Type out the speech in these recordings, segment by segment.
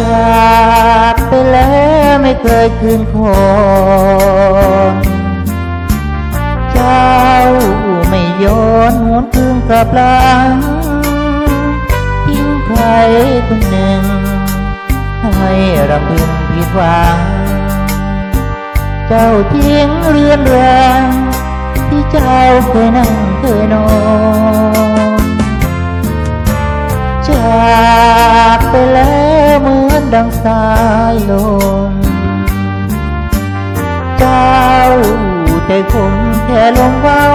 จากไปแล้วไม่เคยคืนคอนเจ้าไม่ย้อนหวนคืนกลับหลังทิ้งใครคนหนึ่ง ให้รำพึงผิดหวัง เจ้าทิ้งเรือนแรงที่เจ้าเคยนั่งเคยนอนจากไปแล้ว ดังสายลม เจ้าใจคงแค่ลมเว้า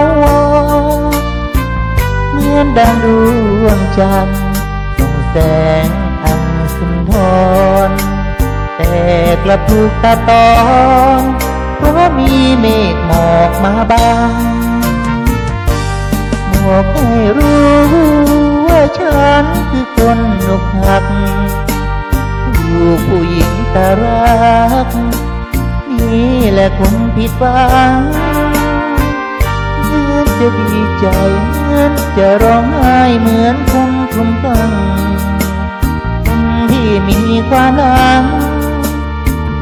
เหมือนดังดวงจันทร์ส่องแสงอันสุนทร แต่กลับถูกตาตอนเพราะมีเมฆหมอกมาบางบอกให้รู้ว่าฉันคือคนอกหักถูกหญิง ตารัก นี่แหละคนผิดหวังเหมือนจะดีใจเหมือนจะร้องไห้เหมือนคนคลุ้มคลั่งคนที่มีความหลัง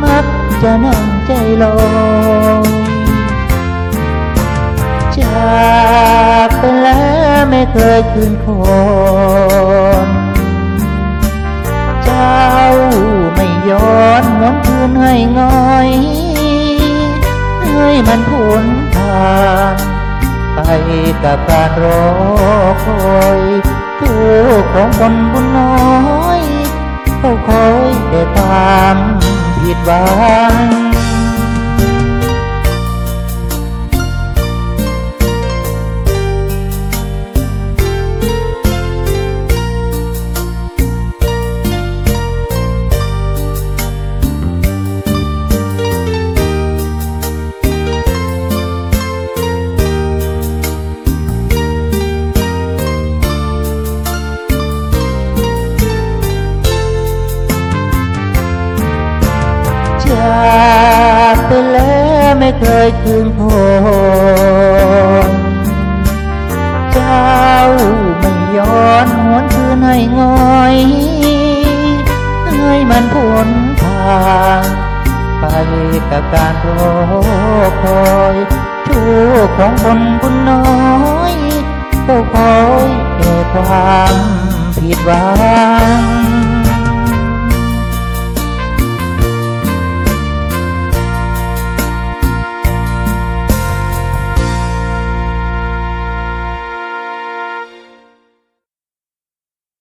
มักจะนั่งใจลอยจากไปแล้วไม่เคยคืนคอน กับการรอคอยทุกข์ของคนบุญน้อยเขาคอยแต่ตามผิดหวัง จากไปแล้วไม่เคยคืนคนเจ้าไม่ย้อนหวนคืนให้ง่อยให้มันพ้นทางไปกับการรอคอยชู้ของคนบุญน้อยก็คอยแก่ความผิดหวัง